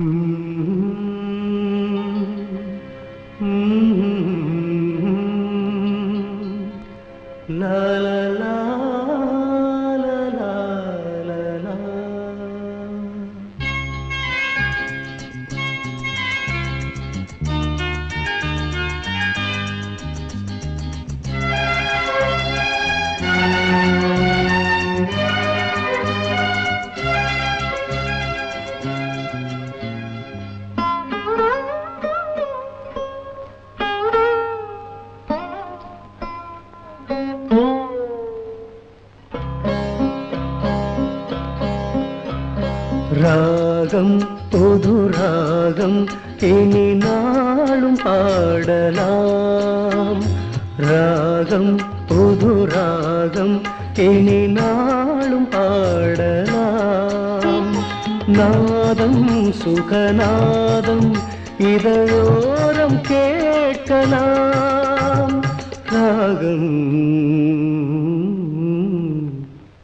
La la la ராகம் பொது ராகம் இனி நாளும் பாடலாம். ராகம் பொது ராகம் இனி நாளும் பாடலாம். நாதம் சுகநாதம் இதழோரம் கேட்கலாம். ராகம்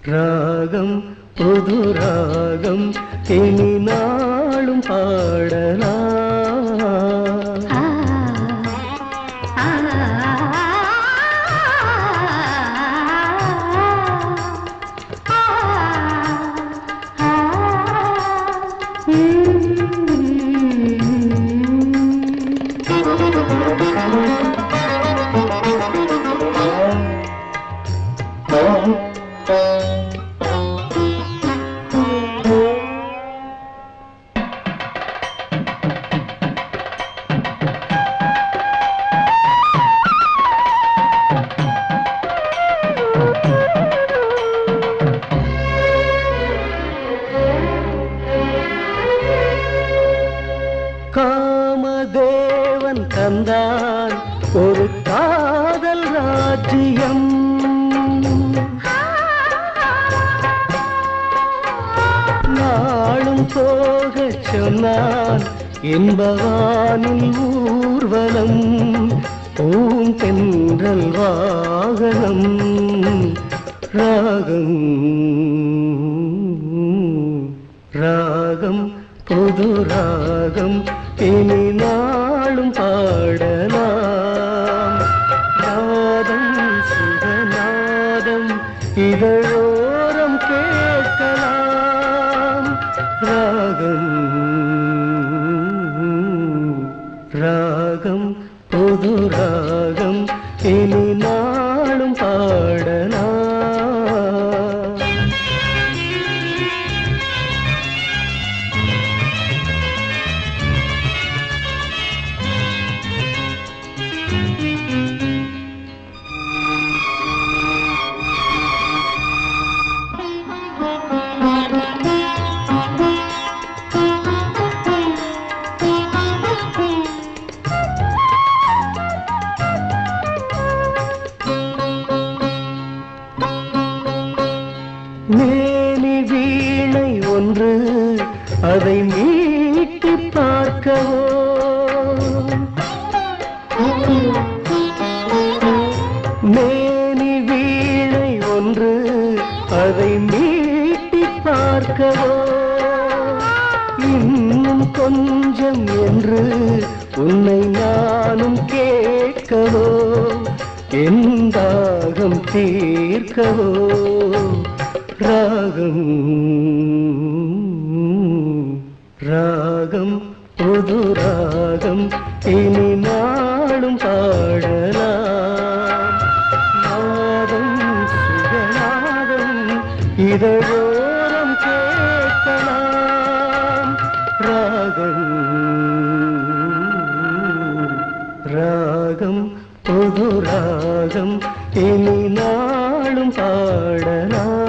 ராகம் புது ராகம் இனி நாளும் பாடலாம் காமதேவன் பிறந்தான் ஒரு காதல் ராஜ்யம். நாளும் போக சொன்னான் என்பவானில் ஊர்வலம் பூந்தென்றல் வாகனம் ராகம் ராகம் புது ராகம் இனி நான் நாளும் பாடலாம். நாதம் சுகநாதம் இதழோரம் கேட்கலாம். ராகம் ராகம் பொது ராகம் இனி அதை மீட்டி பார்க்கவோ? மேனி வீணை ஒன்று அதை மீட்டி பார்க்கவோ? இன்னும் கொஞ்சம் என்று உன்னை நானும் கேட்கவோ? எந்தாகம் தீர்க்கவோ? ராகம் ராகம் புது ராகம் இனி நாளும் பாடலாம். நாதம் சுகநாதம் இதழோரம் கேட்கலாம். ராகம் ராகம் புது ராகம் இனி நாளும் பாடலாம்.